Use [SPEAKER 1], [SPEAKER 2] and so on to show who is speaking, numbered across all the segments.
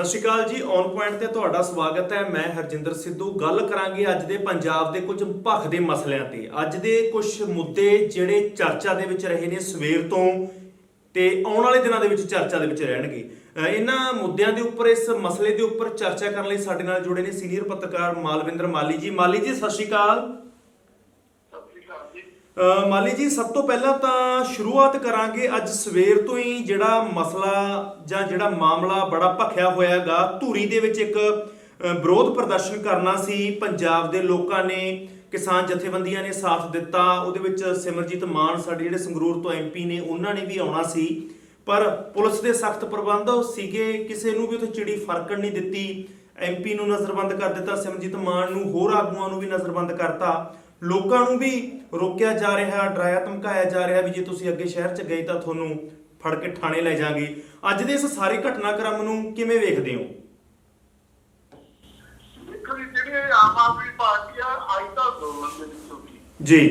[SPEAKER 1] ਸਤਿ ਸ਼੍ਰੀ ਅਕਾਲ ਜੀ on point ਤੇ ਤੁਹਾਡਾ ਸਵਾਗਤ ਹੈ। ਮੈਂ ਹਰਜਿੰਦਰ ਸਿੱਧੂ। ਗੱਲ ਕਰਾਂਗੇ ਅੱਜ ਦੇ ਪੰਜਾਬ ਦੇ ਕੁਝ ਭਖਦੇ ਮਸਲਿਆਂ ਤੇ। ਅੱਜ ਦੇ ਕੁਝ ਮੁੱਦੇ ਜਿਹੜੇ ਚਰਚਾ ਦੇ ਵਿੱਚ ਰਹੇ ਨੇ ਸਵੇਰ ਤੋਂ ਤੇ ਆਉਣ ਵਾਲੇ ਦਿਨਾਂ ਦੇ ਵਿੱਚ ਚਰਚਾ ਦੇ ਵਿੱਚ ਰਹਿਣਗੇ। ਇਹਨਾਂ ਮੁੱਦਿਆਂ ਦੇ ਉੱਪਰ, ਇਸ ਮਸਲੇ ਦੇ ਉੱਪਰ ਚਰਚਾ ਕਰਨ ਲਈ ਸਾਡੇ ਨਾਲ ਜੁੜੇ ਨੇ ਸੀਨੀਅਰ ਪੱਤਰਕਾਰ ਮਾਲਵਿੰਦਰ ਮਾਲੀ ਜੀ। ਮਾਲੀ ਜੀ, ਸਤਿ ਸ਼੍ਰੀ ਅਕਾਲ
[SPEAKER 2] ਸਤਿ ਸ਼੍ਰੀ ਅਕਾਲ ਜੀ
[SPEAKER 1] ਅ, ਮਾਲੀ ਜੀ, ਸਭ ਤੋਂ ਪਹਿਲਾਂ ਤਾਂ ਸ਼ੁਰੂਆਤ ਕਰਾਂਗੇ ਅੱਜ ਸਵੇਰ ਤੋਂ ਹੀ ਜਿਹੜਾ ਮਸਲਾ ਜਾਂ ਜਿਹੜਾ ਮਾਮਲਾ ਬੜਾ ਭਖਿਆ ਹੋਇਆਗਾ। ਧੂਰੀ ਦੇ ਵਿੱਚ ਇੱਕ ਵਿਰੋਧ ਪ੍ਰਦਰਸ਼ਨ ਕਰਨਾ ਸੀ। ਪੰਜਾਬ ਦੇ ਲੋਕਾਂ ਨੇ ਕਿਸਾਨ ਜਥੇਬੰਦੀਆਂ ਨੇ ਸਾਥ ਦਿੱਤਾ। ਉਹਦੇ ਵਿੱਚ ਸਿਮਰਜੀਤ ਮਾਨ, ਸਾਡੇ ਜਿਹੜੇ ਸੰਗਰੂਰ ਤੋਂ ਐਮਪੀ ਨੇ, ਉਹਨਾਂ ਨੇ ਵੀ ਆਉਣਾ ਸੀ। ਪਰ ਪੁਲਿਸ ਦੇ ਸਖਤ ਪ੍ਰਬੰਧ ਸੀਗੇ। ਕਿਸੇ ਨੂੰ ਵੀ ਉੱਥੇ ਚਿੜੀ ਫਰਕਣ ਨਹੀਂ ਦਿੱਤੀ। ਐਮਪੀ ਨੂੰ ਨਜ਼ਰਬੰਦ ਕਰ ਦਿੱਤਾ। ਸਿਮਰਜੀਤ ਮਾਨ ਨੂੰ ਹੋਰ ਆਗੂਆਂ ਨੂੰ ਵੀ ਨਜ਼ਰਬੰਦ ਕਰਤਾ। ਲੋਕਾਂ ਨੂੰ ਵੀ ਰੋਕਿਆ ਜਾ ਰਿਹਾ ਡਰਾਇਆ ਧਮਕਾਇਆ ਜਾ ਰਿਹਾ ਵੀ ਜੇ ਤੁਸੀਂ ਅੱਗੇ ਸ਼ਹਿਰ 'ਚ ਗਏ ਤਾਂ ਤੁਹਾਨੂੰ ਫੜ ਕੇ ਥਾਣੇ ਲੈ ਜਾਾਂਗੇ ਅੱਜ ਦੇ ਇਸ ਸਾਰੇ ਘਟਨਾਕ੍ਰਮ ਨੂੰ ਕਿਵੇਂ ਵੇਖਦੇ ਹੋ?
[SPEAKER 2] ਦੇਖੋ ਜੀ ਜਿਹੜੀ ਇਹ ਆਮ ਆਦਮੀ ਪਾਰਟੀ ਆ ਆਈ ਤਾਂ ਅੰਦੋਲਨ ਦੇ ਵਿੱਚੋਂ ਸੀ
[SPEAKER 1] ਜੀ।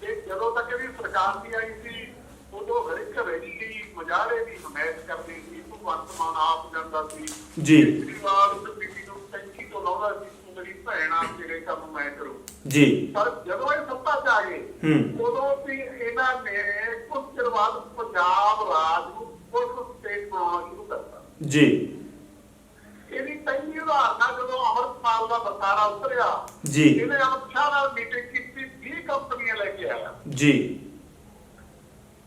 [SPEAKER 2] ਤੇ ਜਦੋਂ ਤੱਕ ਇਹਦੀ ਸਰਕਾਰ ਦੀ ਆਈ ਸੀ ਉਦੋਂ ਹਰ ਇੱਕ ਰੈਲੀ ਦੀ ਮੁਜ਼ਾਹਰੇ ਦੀ ਹਮਾਇਤ ਕਰਦੀ ਸੀ ਭਗਵੰਤ ਮਾਨ ਆਪ ਜਾਂਦਾ ਸੀ।
[SPEAKER 1] ਜੀ।
[SPEAKER 2] ਕੇਜਰੀਵਾਲ ਇੱਕ ਬੀਬੀ ਨੂੰ ਟੈਂਕੀ ਤੋਂ ਲਾਉਂਦਾ ਸੀ ਤੂੰ ਮੇਰੀ ਭੈਣ ਆ ਤੇਰੇ ਕੰਮ ਮੈਂ ਕਰੂੰ।
[SPEAKER 1] ਜੀ।
[SPEAKER 2] ਪਰ ਜਦੋਂ ਇਹ ਸੱਤਾ 'ਚ ਆ ਗਏ। ਉਦੋਂ ਵੀ ਇਹਨਾਂ ਨੇ ਕੁਝ ਚਿਰ ਬਾਅਦ ਪੰਜਾਬ ਰਾਜ ਨੂੰ ਪੁਲਿਸ ਸਟੇਟ ਬਣਾਉਣਾ ਸ਼ੁਰੂ ਕਰਤਾ।
[SPEAKER 1] ਜੀ।
[SPEAKER 2] ਇਹਦੀ ਪਹਿਲੀ ਉਦਾਹਰਨ ਜਦੋਂ ਅਮਰਪਾਲ ਦਾ ਬਸਾਰਾ ਉਤਰਿਆ
[SPEAKER 1] ਜੀ।
[SPEAKER 2] ਇਹਨੇ ਅਮਰ ਸ਼ਾਹ ਨਾਲ ਮੀਟਿੰਗ ਕੀਤੀ 20 ਕੰਪਨੀਆਂ ਲੈ ਕੇ ਆਇਆ।
[SPEAKER 1] ਜੀ।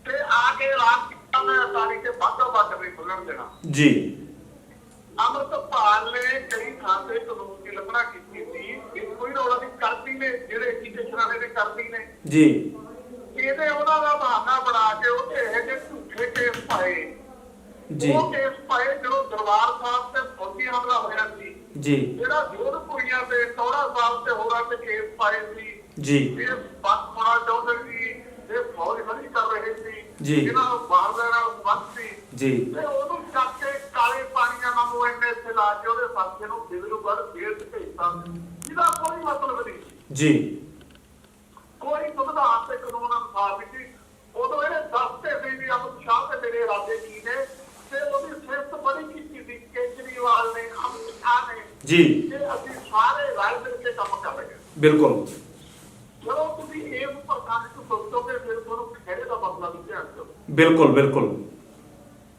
[SPEAKER 2] ਤੇ ਆ ਕੇ ਰਾਤ ਕੀਤਾ ਮੈਂ ਅਸਾਨੀ ਤੇ ਵਾਧਾ ਵੱਧ ਨਹੀਂ ਖੁੱਲਣ ਦੇਣਾ।
[SPEAKER 1] ਜੀ।
[SPEAKER 2] ਅਮਰਪਾਲ ਨੇ ਕਈ ਥਾਂ ਤੇ ਕਾਨੂੰਨ ਦੀ ਲੰਘਣਾ ਕੀਤੀ। ਕਰਦੀ ਨੇ ਜਿਹੜੇ ਐਜੂਕੇਸ਼ਨਾਂ ਦੇ ਨੇ ਕਰਦੀ ਨੇ।
[SPEAKER 1] ਜੀ।
[SPEAKER 2] ਇਹਦੇ ਉਹਨਾਂ ਦਾ ਬਹਾਨਾ ਬਣਾ ਕੇ ਉਹਦੇ ਇਹ ਜਿਹੇ ਝੂਠੇ ਕੇਸ ਪਾਏ।
[SPEAKER 1] ਜੀ।
[SPEAKER 2] ਉਹ ਕੇਸ ਪਾਏ ਜਦੋਂ ਦਰਬਾਰ ਸਾਹਿਬ ਤੇ ਫੌਜੀ ਹਮਲਾ ਹੋਇਆ ਸੀ।
[SPEAKER 1] ਜੀ।
[SPEAKER 2] ਜਿਹੜਾ ਜੋਧਪੁਰੀਆਂ ਤੇ ਟੌੜਾ ਸਾਹਿਬ ਤੇ ਹੋਰਾਂ ਤੇ ਕੇਸ ਪਾਏ ਸੀ।
[SPEAKER 1] ਜੀ।
[SPEAKER 2] ਇਹ ਬੱਸ ਬਣਾ ਚਾਹੁੰਦੇ ਸੀ। ਇਹ ਫੌਜ ਖੜੀ ਕਰ ਰਹੇ ਸੀ।
[SPEAKER 1] ਜੀ।
[SPEAKER 2] ਇਹਨਾਂ ਨੂੰ ਬਾਹਰ ਦਾ ਨਾਲ ਸੰਬੰਧ ਸੀ।
[SPEAKER 1] ਜੀ।
[SPEAKER 2] ਤੇ ਉਹਨੂੰ ਚੱਕ ਕੇ ਕਾਲੇ ਪਾਣੀਆਂ ਵਾਂਗੂ ਇੰਨੇ ਲਾ ਕੇ ਉਹਦੇ ਸਾਥੀ ਨੂੰ ਦਿਲੂਗੜ ਜੇਲ੍ਹ 'ਚ ਭੇਜਤਾ। ਜਿਹਦਾ ਕੋਈ ਮਤਲਬ ਨਹੀਂ।
[SPEAKER 1] ਜੀ।
[SPEAKER 2] ਕੋਈ ਸੰਵਿਧਾਨ ਤੇ ਕਾਨੂੰਨ ਅਨੁਸਾਰ ਨਹੀਂ ਸੀ ਉਦੋਂ ਇਹਨੇ ਦੱਸਦੇ ਸੀ ਵੀ ਅਮਿਤ ਸ਼ਾਹ ਤੇ ਮੇਰੇ ਇਰਾਦੇ ਕੀ ਨੇ ਤੇ ਉਹਦੀ ਸਿਫਤ ਬੜੀ ਕੀਤੀ ਸੀ ਕੇਜਰੀਵਾਲ ਨੇ ਸ਼ਾਹ ਨੇ।
[SPEAKER 1] ਜੀ।
[SPEAKER 2] ਕਿ ਅਸੀਂ ਸਾਰੇ ਰਲ ਮਿਲ ਕੇ ਕੰਮ ਕਰ ਰਹੇ ਹਾਂ।
[SPEAKER 1] ਬਿਲਕੁਲ।
[SPEAKER 2] ਜਦੋਂ ਤੁਸੀਂ ਇਹ ਪ੍ਰਕਾਰ ਤੋਂ ਸੋਚੋਗੇ ਫਿਰ ਤੁਹਾਨੂੰ ਖੇੜੇ ਦਾ ਮਸਲਾ ਵੀ ਧਿਆਨ ਦਿਓ।
[SPEAKER 1] ਬਿਲਕੁਲ ਬਿਲਕੁਲ।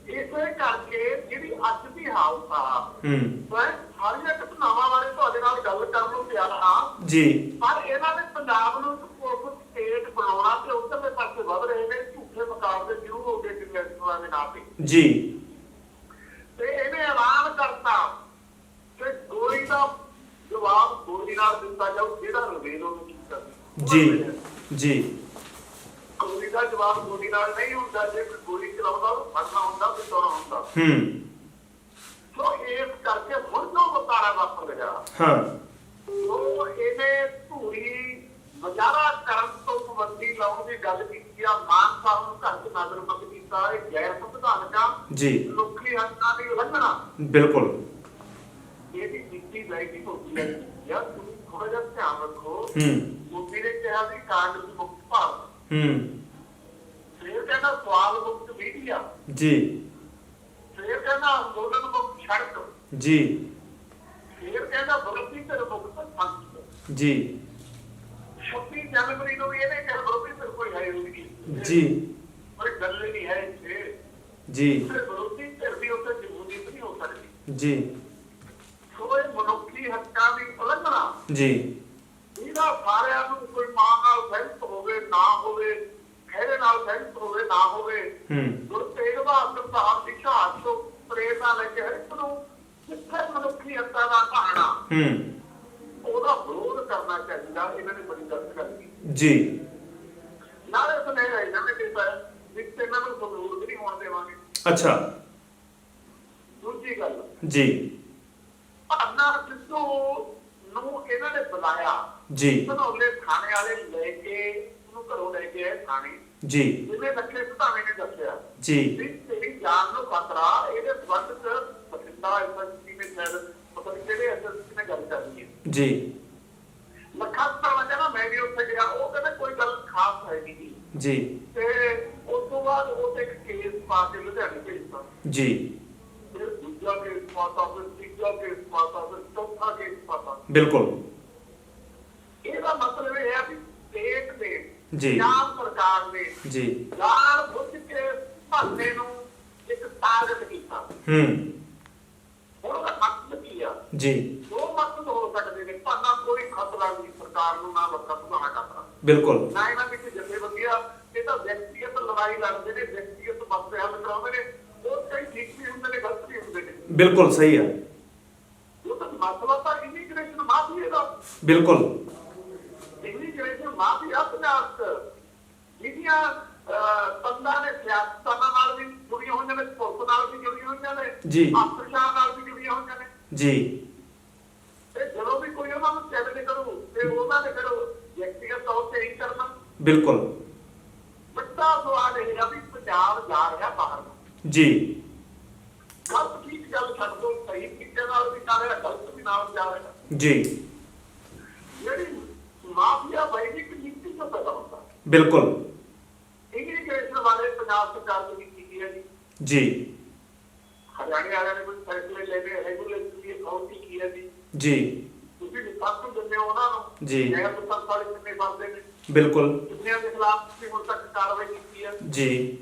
[SPEAKER 2] ਇਸੇ ਕਰਕੇ ਜਿਹੜੀ ਅੱਜ ਦੀ ਹਾਲਤ ਆ
[SPEAKER 1] ਹੂੰ।
[SPEAKER 2] ਸਾਰੀਆਂ ਘਟਨਾਵਾਂ ਬਾਰੇ ਤੁਹਾਡੇ ਨਾਲ ਗੱਲ ਕਰਨ ਨੂੰ ਤਿਆਰ ਹਾਂ
[SPEAKER 1] ਜੀ।
[SPEAKER 2] ਪਰ ਇਹਨਾਂ ਨੇ ਪੰਜਾਬ ਨੂੰ ਪੁਲਿਸ ਸਟੇਟ ਬਣਾਉਣਾ ਤੇ ਉਧਰਲੇ ਪਾਸੇ ਵਧ ਰਹੇ ਨੇ ਝੂਠੇ ਮੁਕਾਬਲੇ ਸ਼ੁਰੂ ਹੋ ਗਏ ਕਿੰਗਸਟਰਾਂ ਦੇ ਨਾਂ ਤੇ।
[SPEAKER 1] ਜੀ।
[SPEAKER 2] ਤੇ ਇਹਨੇ ਐਲਾਨ ਕਰਤਾ ਕਿ ਗੋਲੀ ਦਾ ਜਵਾਬ ਗੋਲੀ ਨਾਲ ਦਿੱਤਾ ਜਾਊ ਜਿਹੜਾ ਰਵੇਲ ਉਹਨੂੰ ਕੀਤਾ
[SPEAKER 1] ਜੀ ਜੀ।
[SPEAKER 2] ਗੋਲੀ ਦਾ ਜਵਾਬ ਗੋਲੀ ਨਾਲ ਨਹੀਂ ਹੁੰਦਾ ਜੇ ਕੋਈ ਗੋਲੀ ਚਲਾਉਂਦਾ ਉਹ ਫੜਨਾ ਹੁੰਦਾ ਤੇ ਤੋੜਾ ਹੁੰਦਾ।
[SPEAKER 1] ਹੂੰ।
[SPEAKER 2] ਸੋ ਇਸ ਕਰਕੇ ਹੁਣ ਜੋ ਵਤਾਰਾ ਵਾਪਰ ਗਿਆ
[SPEAKER 1] ਹਾਂ।
[SPEAKER 2] ਉਹ ਇਹਨੇ ਧੂਰੀ ਨਜ਼ਾਰਾ ਕਰਨ ਤੋਂ ਪਾਬੰਦੀ ਲਾਉਣ ਦੀ ਗੱਲ ਕੀਤੀ ਆ। ਮਾਨ ਸਾਹਿਬ ਨੂੰ ਘਰ ਚ ਨਜ਼ਰਬੰਦ ਕੀਤਾ ਇਹ ਗੈਰ ਸੰਵਿਧਾਨਕ ਆ।
[SPEAKER 1] ਜੀ।
[SPEAKER 2] ਲੋਕੀ ਹੱਕਾਂ ਦੀ ਉਲੰਘਣਾ।
[SPEAKER 1] ਬਿਲਕੁਲ।
[SPEAKER 2] ਇਹਦੀ ਨੀਤੀ ਲਾਈਕੀ ਹੋਈ ਹੈ ਯਾਰ ਤੁਸੀਂ ਥੋੜਾ ਜਿਹਾ ਧਿਆਨ ਰੱਖੋ।
[SPEAKER 1] ਹੂੰ।
[SPEAKER 2] ਮੋਦੀ ਨੇ ਕਿਹਾ ਵੀ ਕਾਂਗਰਸ ਮੁਕਤ ਭਾਰਤ।
[SPEAKER 1] ਹੂੰ।
[SPEAKER 2] ਫਿਰ ਕਹਿੰਦਾ ਸਵਾਲ ਮੁਕਤ ਮੀਡੀਆ।
[SPEAKER 1] ਜੀ।
[SPEAKER 2] ਫਿਰ ਕਹਿੰਦਾ ਅੰਦੋਲਨ ਮੁਕਤ ਸੜਕ।
[SPEAKER 1] ਜੀ।
[SPEAKER 2] ਫਿਰ ਕਹਿੰਦਾ ਮੁਕਤ ਸੰਸਦ
[SPEAKER 1] ਜੀ।
[SPEAKER 2] 26 ਜਨਵਰੀ ਨੂੰ ਇਹਨੇ ਵਿਰੋਧੀ ਧਿਰ ਕੋਈ ਹੈ ਹੀ ਨਹੀਂ
[SPEAKER 1] ਜੀ।
[SPEAKER 2] ਕੋਈ ਗੱਲ ਨਹੀਂ ਹੈ ਇੱਥੇ।
[SPEAKER 1] ਜੀ।
[SPEAKER 2] ਵਿਰੋਧੀ ਧਿਰ ਦੀ ਉੱਤੇ ਜਮਹੂਰੀਅਤ ਨਹੀਂ ਹੋ ਸਕਦੀ।
[SPEAKER 1] ਜੀ।
[SPEAKER 2] ਸੋ ਇਹ ਮਨੁੱਖੀ ਹੱਕਾਂ ਦੀ ਉਲੰਘਣਾ।
[SPEAKER 1] ਜੀ।
[SPEAKER 2] ਇਹਦਾ ਸਾਰਿਆਂ ਨੂੰ ਕੋਈ ਮਾਂ ਨਾਲ ਸਹਿਮਤ ਹੋਵੇ ਨਾ ਹੋਵੇ ਖਹਿਰੇ ਨਾਲ ਸਹਿਮਤ ਹੋਵੇ ਨਾ ਹੋਵੇ।
[SPEAKER 1] ਹੂੰ।
[SPEAKER 2] ਗੁਰੂ ਤੇਗ ਬਹਾਦਰ ਸਾਹਿਬ ਦੀ ਸ਼ਹਾਦਤ ਤੋਂ ਪ੍ਰੇਰਨਾ ਲੈ ਕੇ ਹਰ ਇੱਕ ਨੂੰ ਜਿੱਥੇ ਮਨੁੱਖੀ ਹੱਕਾਂ ਦਾ ਭਾਣਾ
[SPEAKER 1] ਹੂੰ
[SPEAKER 2] ਉਹਦਾ ਵਿਰੋਧ ਕਰਨਾ ਚਾਹੀਦਾ ਇਹਨਾਂ ਨੇ ਬੜੀ ਗਲਤ ਗੱਲ ਕੀਤੀ
[SPEAKER 1] ਜੀ।
[SPEAKER 2] ਨਾਲੇ ਸੁਨੇਹਾ ਇਹਨਾਂ ਨੇ ਕੀਤਾ ਵੀ ਇਹਨਾਂ ਨੂੰ ਸੰਗਰੂਰ ਵੀ ਨਹੀਂ ਹੋਣ ਦੇਵਾਂਗੇ।
[SPEAKER 1] ਅੱਛਾ।
[SPEAKER 2] ਦੂਜੀ ਗੱਲ।
[SPEAKER 1] ਜੀ।
[SPEAKER 2] ਭਾਨਾ ਸਿੱਧੂ ਨੂੰ ਇਹਨਾਂ ਨੇ ਬੁਲਾਇਆ।
[SPEAKER 1] ਜੀ।
[SPEAKER 2] ਧਨੌਲੇ ਥਾਣੇ ਵਾਲੇ ਲੈ ਕੇ ਉਹਨੂੰ ਘਰੋਂ ਲੈ ਕੇ ਆਏ ਥਾਣੇ।
[SPEAKER 1] ਜੀ।
[SPEAKER 2] ਜਿਵੇਂ ਲੱਖੇ ਸੁਧਾਵੇ ਨੇ ਦੱਸਿਆ।
[SPEAKER 1] ਜੀ।
[SPEAKER 2] ਤੇਰੀ ਜਾਨ ਨੂੰ ਖਤਰਾ ਇਹਦੇ ਸੰਬੰਧ ਚ ਬਠਿੰਡਾ ਐਸਐਸਪੀ ਨੇ ਸ਼ਾਇਦ ਪਤਾ ਨਹੀਂ ਕਿਹੜੇ ਐਸਐਸਪੀ ਨੇ ਗੱਲ ਕਰਨੀ ਹੈ।
[SPEAKER 1] ਜੀ
[SPEAKER 2] ਲੱਖਾ ਸੁਧਾਵਾ ਕਹਿੰਦਾ ਮੈਂ ਵੀ ਉੱਥੇ ਗਿਆ ਉਹ ਕਹਿੰਦਾ ਕੋਈ ਜੀ
[SPEAKER 1] ਜੀ।
[SPEAKER 2] ਤੇ ਉਸ ਤੋਂ ਬਾਅਦ ਉਹ ਤੇ ਇੱਕ ਕੇਸ ਪਾ ਕੇ ਲੁਧਿਆਣੇ ਭੇਜਤਾ।
[SPEAKER 1] ਜੀ।
[SPEAKER 2] ਫਿਰ ਦੂਜਾ ਕੇਸ ਪਾਤਾ ਫਿਰ ਦੂਜਾ ਕੇਸ ਪਾਤਾ ਫਿਰ ਚੌਥਾ ਕੇਸ ਪਾਤਾ।
[SPEAKER 1] ਬਿਲਕੁਲ।
[SPEAKER 2] ਇਹਦਾ ਮਤਲਬ ਇਹ ਹੈ ਕਿ ਸਟੇਟ ਦੇ
[SPEAKER 1] ਜੀ।
[SPEAKER 2] ਪੰਜਾਬ ਸਰਕਾਰ ਨੇ
[SPEAKER 1] ਜੀ।
[SPEAKER 2] ਜਾਣ ਬੁੱਝ ਕੇ ਭਾਨੇ ਨੂੰ ਇੱਕ ਤਾਕਤ ਕੀਤਾ
[SPEAKER 1] ਹੂੰ।
[SPEAKER 2] ਉਹਦਾ ਮਕਸਦ ਕੀ ਆ।
[SPEAKER 1] ਜੀ।
[SPEAKER 2] ਦੋ ਮਕਸਦ ਹੋ ਸਕਦੇ ਨੇ ਭਾਨਾ ਕੋਈ ਖਤਰਾ ਨਹੀਂ ਸਰਕਾਰ ਨੂੰ ਨਾ ਨੂੰ ਨਾ ਖਤਰਾ।
[SPEAKER 1] ਬਿਲਕੁਲ।
[SPEAKER 2] ਨਾ ਇਹਨਾਂ ਦੀ ਕੋਈ ਜਥੇਬੰਦੀਆਂ ਇਹ ਤਾਂ ਵਿਅਕਤੀਗਤ ਲੜਾਈ ਲੜਦੇ ਨੇ ਵਿਅਕਤੀਗਤ ਮਸਲੇ ਹੱਲ ਕਰਾਉਂਦੇ ਨੇ ਉਹ ਕਈ ਠੀਕ ਵੀ ਹੁੰਦੇ ਨੇ ਗਲਤ ਵੀ ਹੁੰਦੇ ਨੇ।
[SPEAKER 1] ਬਿਲਕੁਲ ਸਹੀ ਆ।
[SPEAKER 2] ਉਹ ਤਾਂ ਮਸਲਾ ਤਾਂ ਇਮੀਗ੍ਰੇਸ਼ਨ ਮਾਫੀਆ ਦਾ।
[SPEAKER 1] ਬਿਲਕੁਲ।
[SPEAKER 2] ਇਮੀਗ੍ਰੇਸ਼ਨ ਮਾਫੀਆ ਪੰਜਾਬ ਚ। ਜਿਹੜੀਆਂ ਤੰਦਾਂ ਨੇ ਸਿਆਸਤਾਂ ਨਾਲ ਵੀ ਜੁੜੀਆਂ ਹੋਈਆਂ ਨੇ ਪੁਲਿਸ ਨਾਲ ਵੀ ਜੁੜੀਆਂ ਹੋਈਆਂ ਨੇ
[SPEAKER 1] ਜੀ।
[SPEAKER 2] ਅਫਸਰਾਂ ਨਾਲ ਵੀ ਜੁੜੀਆਂ ਹੋਈਆਂ ਨੇ।
[SPEAKER 1] ਜੀ।
[SPEAKER 2] ਤੇ ਜਦੋਂ ਵੀ ਕੋਈ ਉਹਨਾਂ ਨੂੰ ਚੈਲੰਜ ਕਰੂ ਤੇ ਉਹਨਾਂ ਨੇ ਫਿਰ ਵਿਅਕਤੀਗਤ ਤੌਰ ਤੇ ਹੀ ਕਰਨਾ।
[SPEAKER 1] ਬਿਲਕੁਲ।
[SPEAKER 2] ਵੱਡਾ ਸਵਾਲ ਇਹ ਹੈ ਵੀ ਪੰਜਾਬ ਜਾ ਰਿਹਾ ਬਾਹਰ
[SPEAKER 1] ਜੀ।
[SPEAKER 2] ਗਲਤ ਠੀਕ ਗੱਲ ਛੱਡ ਦੋ ਸਹੀ ਤਰੀਕੇ ਨਾਲ ਵੀ ਜਾ ਰਿਹਾ ਗਲਤ ਵੀ ਨਾਲ ਜਾ ਰਿਹਾ।
[SPEAKER 1] ਜੀ।
[SPEAKER 2] ਜਿਹੜੀ ਮਾਫੀਆ ਵੈਦਿਕ ਨੀਤੀ ਤੋਂ ਪੈਦਾ ਹੁੰਦਾ।
[SPEAKER 1] ਬਿਲਕੁਲ।
[SPEAKER 2] ਇਮੀਗ੍ਰੇਸ਼ਨ ਬਾਰੇ ਪੰਜਾਬ ਸਰਕਾਰ ਨੇ ਕੀ ਕੀਤੀ ਹੈ ਜੀ।
[SPEAKER 1] ਜੀ।
[SPEAKER 2] ਹਰਿਆਣੇ ਵਾਲਿਆਂ ਨੇ ਕੋਈ ਫੈਸਲੇ ਲੈਣੇ ਰੈਗੂਲੇਟਰੀ ਅਥਾਰਟੀ ਕੀ ਹੈ ਜੀ।
[SPEAKER 1] ਜੀ।
[SPEAKER 2] ਨਿਫਾਸਤ ਦਿੰਦੇ ਹੋ ਉਹਨਾਂ ਨੂੰ।
[SPEAKER 1] ਜੀ।
[SPEAKER 2] ਤੋਂ ਤੱਕ ਵਾਲੇ ਕਿੰਨੇ ਬਣਦੇ ਨੇ।
[SPEAKER 1] ਬਿਲਕੁਲ।
[SPEAKER 2] ਕਿੰਨਿਆਂ ਦੇ ਖਿਲਾਫ ਤੁਸੀਂ ਹੁਣ ਤੱਕ ਕਾਰਵਾਈ ਕੀਤੀ ਹੈ।
[SPEAKER 1] ਜੀ।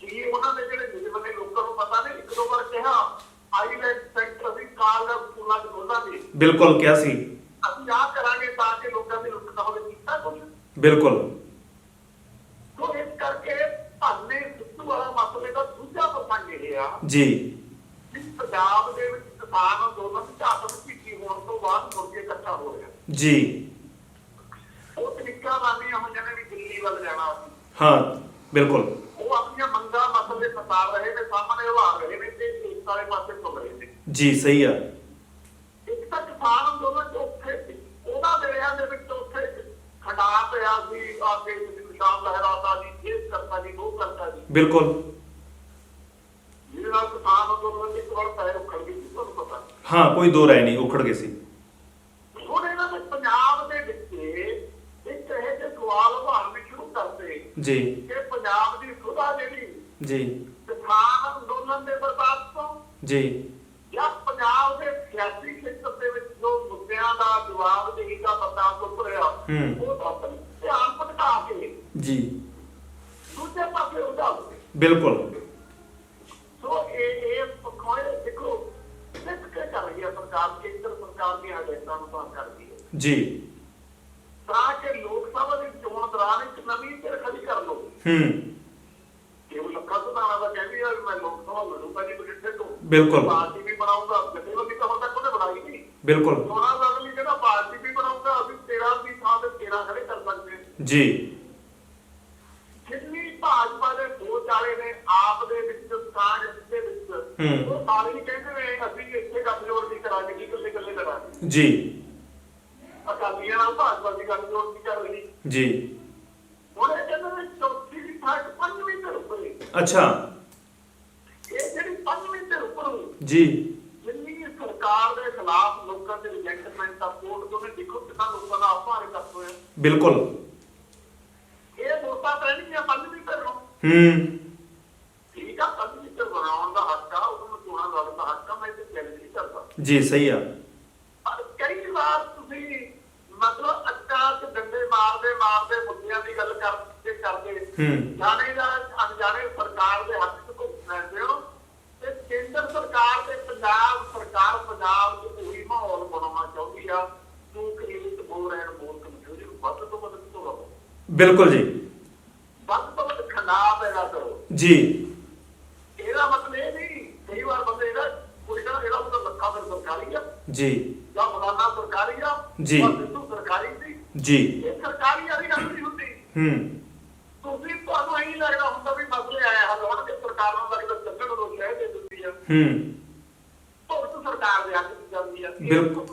[SPEAKER 2] ਕੀ ਉਹਨਾਂ ਦੇ ਜਿਹੜੇ ਨਿਰਵਨੇ ਲੋਕਾਂ ਨੂੰ ਪਤਾ ਨਹੀਂ ਇੱਕ ਦੋ ਵਾਰ ਕਿਹਾ ਆਈਲੈਂਡ ਸੈਂਟਰ ਅਸੀਂ ਕਾਲ ਦਾ ਸਕੂਲਾਂ ਚ ਖੋਲਾਂਗੇ।
[SPEAKER 1] ਬਿਲਕੁਲ ਕਿਹਾ ਸੀ।
[SPEAKER 2] ਅਸੀਂ ਆਹ ਕਰਾਂਗੇ ਤਾਂ ਕਿ ਲੋਕਾਂ ਦੀ ਲੁੱਟ ਨਾ ਹੋਵੇ ਕੀਤਾ ਕੁਝ?
[SPEAKER 1] ਬਿਲਕੁਲ।
[SPEAKER 2] ਸੋ ਇਸ ਕਰਕੇ ਭਾਨੇ ਸਿੱਧੂ ਵਾਲਾ ਮਸਲੇ ਦਾ ਦੂਜਾ ਪ੍ਰਸੰਗ ਇਹ ਆ
[SPEAKER 1] ਜੀ।
[SPEAKER 2] ਕਿ ਪੰਜਾਬ ਦੇ ਵਿੱਚ ਕਿਸਾਨ ਅੰਦੋਲਨ ਝਾਤਮ ਭੀਤੀ ਹੋਣ ਤੋਂ ਬਾਅਦ ਮੁੜ ਕੇ ਇਕੱਠਾ ਹੋ ਰਿਹਾ
[SPEAKER 1] ਜੀ।
[SPEAKER 2] ਉਹ ਤਰੀਕਾ ਲਾਣੀਆਂ ਹੋਈਆਂ ਨੇ ਵੀ ਦਿੱਲੀ ਵੱਲ ਜਾਣਾ।
[SPEAKER 1] ਹਾਂ ਬਿਲਕੁਲ।
[SPEAKER 2] ਉਹ ਆਪਣੀਆਂ ਮੰਗਾਂ ਮਸਲੇ ਪਸਾਰ ਰਹੇ ਨੇ ਸਾਹਮਣੇ ਉਭਾਰ ਰਹੇ ਨੇ ਤੇ ਇਸ ਵਾਲੇ ਪਾਸੇ ਘੁੰਮ ਰਹੇ ਨੇ।
[SPEAKER 1] ਜੀ ਸਹੀ ਆ।
[SPEAKER 2] ਇੱਕ ਤਾਂ ਕਿਸਾਨ ਅੰਦੋਲਨ ਉੱਥੇ ਉਹਨਾਂ ਦੇ ਰਿਆਂ ਦੇ ਵਿੱਚ ਉੱਥੇ ਖੜਾ ਪਿਆ ਸੀ ਆ ਕੇ ਨਿਸ਼ਾਨ ਲਹਿਰਾਤਾ ਜੀ ਇਹ ਕਰਤਾ ਜੀ ਉਹ ਕਰਤਾ ਜੀ।
[SPEAKER 1] ਬਿਲਕੁਲ।
[SPEAKER 2] ਨਾਲ ਕਿਸਾਨ ਅੰਦੋਲਨ ਦੀ ਇੱਕ ਵਾਰ ਪੈਰ ਉਖੜ ਗਈ ਸੀ ਤੁਹਾਨੂੰ ਪਤਾ।
[SPEAKER 1] ਹਾਂ ਕੋਈ ਦੋ ਰਾਏ ਨਹੀਂ ਉਖੜ ਗਏ ਸੀ
[SPEAKER 2] ਹੁਣ ਇਹਨਾਂ ਨੇ ਪੰਜਾਬ ਦੇ ਵਿੱਚ ਇੱਕ ਇਹ ਜਿਹੇ ਸਵਾਲ ਉਭਾਰਨੇ ਸ਼ੁਰੂ ਕਰਤੇ
[SPEAKER 1] ਜੀ।
[SPEAKER 2] ਕਿ ਪੰਜਾਬ ਦੀ ਸੁਧਾ ਜਿਹੜੀ
[SPEAKER 1] ਜੀ।
[SPEAKER 2] ਕਿਸਾਨ ਅੰਦੋਲਨ ਦੇ ਬਰਬਾਦ ਤੋਂ
[SPEAKER 1] ਜੀ।
[SPEAKER 2] ਜਾਂ ਪੰਜਾਬ ਦੇ ਸਿਆਸੀ ਖੇਤਰ ਦੇ ਵਿੱਚ ਜੋ ਮੁੱਦਿਆਂ ਦਾ ਜਵਾਬ ਦੇਹੀ ਦਾ ਪਤਾ ਚੁੱਪ ਰਿਹਾ। ਉਹ ਤਾਂ ਧਿਆਨ ਭਟਕਾ ਕੇ
[SPEAKER 1] ਜੀ।
[SPEAKER 2] ਦੂਜੇ ਪਾਸੇ ਉਡਾ
[SPEAKER 1] ਬਿਲਕੁਲ।
[SPEAKER 2] ਸੋ ਇਹ ਇਹ ਪੱਖੋਂ ਇਹ ਦੇਖੋ ਸਿੱਖ ਕੇ ਕਰ ਰਹੀ ਹੈ ਸਰਕਾਰ ਕੇਂਦਰ ਸਰਕਾਰ ਦੀਆਂ ਹਦਾਇਤਾਂ ਨੂੰ ਪਾਸ ਕਰਦੀ ਹੈ।
[SPEAKER 1] ਜੀ।
[SPEAKER 2] ਤਾਂ ਕਿ ਲੋਕ ਸਭਾ ਦੀ ਚੋਣ ਦੌਰਾਨ ਇੱਕ ਨਵੀਂ ਧਿਰ ਖੜੀ ਕਰ ਲਓ
[SPEAKER 1] ਹੂੰ।
[SPEAKER 2] ਕਿ ਉਹ ਲੱਖਾਂ ਸੁਧਾਰਾਂ ਦਾ ਕਹਿੰਦੀ ਆ ਵੀ ਮੈਂ ਲੋਕ ਸਭਾ ਲੜੂੰਗਾ ਜੀ ਬਠਿੰਡੇ ਤੋਂ।
[SPEAKER 1] ਬਿਲਕੁਲ।
[SPEAKER 2] ਪਾਰਟੀ ਵੀ ਬਣਾਉਂਗਾ ਜਥੇਬੰਦੀ ਤਾਂ ਹੁਣ ਤੱਕ ਉਹਨੇ ਬਣਾਈ ਨਹੀਂ।
[SPEAKER 1] ਬਿਲਕੁਲ।
[SPEAKER 2] ਸੋਨਾ ਲੱਗਦੀ ਕਹਿੰਦਾ ਪਾਰਟੀ ਵੀ ਬਣਾਉਂਗਾ ਅਸੀਂ 13 ਦੀ ਥਾਂ ਤੇ 13 ਖੜੇ ਕਰ ਸਕਦੇ ਹਾਂ।
[SPEAKER 1] ਜੀ।
[SPEAKER 2] ਜਿੰਨੀ ਭਾਜਪਾ ਦੇ ਸੋਚ ਵਾਲੇ ਨੇ ਆਪ ਦੇ ਵਿੱਚ ਕਾਂਗਰਸ ਦੇ ਵਿੱਚ। ਉਹ ਸਾਰੇ ਹੀ ਕਹਿੰਦੇ ਨੇ ਅਸੀਂ ਇੱਥੇ ਗੱਠਜੋੜ ਨਹੀਂ ਕਰਾਂਗੇ ਜੀ ਇਕੱਲੇ ਇਕੱਲੇ ਲੜਾਂਗੇ
[SPEAKER 1] ਜੀ।
[SPEAKER 2] ਅਕਾਲੀਆਂ ਨਾਲ ਭਾਜਪਾ ਦੀ ਗੱਠਜੋੜ ਨਹੀਂ ਕਰ ਰਹੀ।
[SPEAKER 1] ਜੀ
[SPEAKER 2] ਹੁਣ ਇਹ ਕਹਿੰਦੇ ਨੇ ਚੌਥੀ ਦੀ ਥਾਂ ਤੇ ਪੰਜਵੀਂ ਤੇ ਉੱਪਰ
[SPEAKER 1] ਅੱਛਾ
[SPEAKER 2] ਇਹ ਜਿਹੜੀ ਪੰਜਵੀਂ ਤੇ ਉੱਪਰ
[SPEAKER 1] ਜੀ।
[SPEAKER 2] ਜਿੰਨੀ ਸਰਕਾਰ ਦੇ ਖਿਲਾਫ ਲੋਕਾਂ ਦੇ ਰਿਜੈਕਟਮੈਂਟ ਦਾ ਕੋਡ ਤੋਂ ਦੇਖੋ ਕਿੰਨਾ ਲੋਕਾਂ ਦਾ ਆਭਾਰ ਕਰਦੇ ਹੋਏ
[SPEAKER 1] ਬਿਲਕੁਲ।
[SPEAKER 2] ਇਹ ਵੋਟਾਂ ਪੈਣਗੀਆਂ ਪੰਜਵੀਂ ਤੇ ਨੂੰ
[SPEAKER 1] ਹੂੰ।
[SPEAKER 2] ਠੀਕ ਆ ਪੰਜਵੀਂ ਤੇ ਬਣਾਉਣ ਦਾ ਹੱਕ ਆ ਉਹਨੂੰ ਚੋਣਾਂ ਲੜਨ ਦਾ ਹੱਕ ਆ ਮੈਂ ਤੇ ਚੈਲੰਜ ਨਹੀਂ ਕਰਦਾ।
[SPEAKER 1] ਜੀ ਸਹੀ ਆ।
[SPEAKER 2] ਪਰ ਕਈ ਵਾਰ ਤੁਸੀਂ ਮਤਲਬ ਅੱਕਾ ਤੇ ਡੰਡੇ ਮਾਰਦੇ ਮਾਰਦੇ ਮੁੱਦਿਆਂ ਦੀ ਗੱਲ ਕਰਦੇ ਕਰਦੇ।
[SPEAKER 1] ਹੂੰ।
[SPEAKER 2] ਜਾਣੇ ਦਾ ਅਣਜਾਣੇ ਸਰਕਾਰ ਦੇ ਹੱਥ ਚ ਘੁੰਮ ਲੈਂਦੇ ਹੋ ਕੇਂਦਰ ਸਰਕਾਰ ਤੇ ਪੰਜਾਬ ਸਰਕਾਰ ਪੰਜਾਬ ਚ ਉਹੀ ਮਾਹੌਲ ਬਣਾਉਣਾ ਚਾਹੁੰਦੀ ਆ। ਤੂੰ ਕ੍ਰੀਏਟ ਹੋ ਰਹਿਣ ਮੂਰਖ ਮਜੂਰੀ ਵੱਧ ਤੋਂ ਵੱਧ ਤੋਂ
[SPEAKER 1] ਬਿਲਕੁਲ ਜੀ।
[SPEAKER 2] ਵੱਧ ਤੋਂ ਵੱਧ ਖਨਾ ਪੈਦਾ ਕਰੋ।
[SPEAKER 1] ਜੀ।
[SPEAKER 2] ਇਹਦਾ ਮਤਲਬ ਇਹ ਨਹੀਂ ਕਈ ਵਾਰ ਬੰਦੇ ਇਹਦਾ ਕੋਈ ਕਹਿੰਦਾ ਇਹਦਾ ਮਤਲਬ ਲੱਖਾਂ ਫਿਰ ਸਰਕਾਰੀ ਆ
[SPEAKER 1] ਜੀ।
[SPEAKER 2] ਜਾਂ ਮਲਾਨਾ ਸਰਕਾਰੀ ਆ
[SPEAKER 1] ਜੀ।
[SPEAKER 2] ਸਿੱਧੂ ਸਰਕਾਰੀ ਸੀ
[SPEAKER 1] ਜੀ।
[SPEAKER 2] ਇਹ ਸਰਕਾਰੀ ਵਾਲੀ ਗੱਲ ਨਹੀਂ ਹੁੰਦੀ।
[SPEAKER 1] ਹੂੰ
[SPEAKER 2] ਤੁਸੀਂ ਤੁਹਾਨੂੰ ਐਂ ਲੱਗਦਾ ਹੁੰਦਾ ਵੀ ਮਸਲੇ ਆਇਆ ਹੱਲ ਹੋਣਗੇ ਸਰਕਾਰ ਨੂੰ ਲੱਗਦਾ ਚੱਲਣ ਨੂੰ ਸ਼ਹਿ ਦੇ ਦਿੰਦੀ ਆ
[SPEAKER 1] ਹੂੰ।
[SPEAKER 2] ਭੁਗਤ ਸਰਕਾਰ ਦੇ ਹੱਥ ਜਾਂਦੀ
[SPEAKER 1] ਬਿਲਕੁਲ।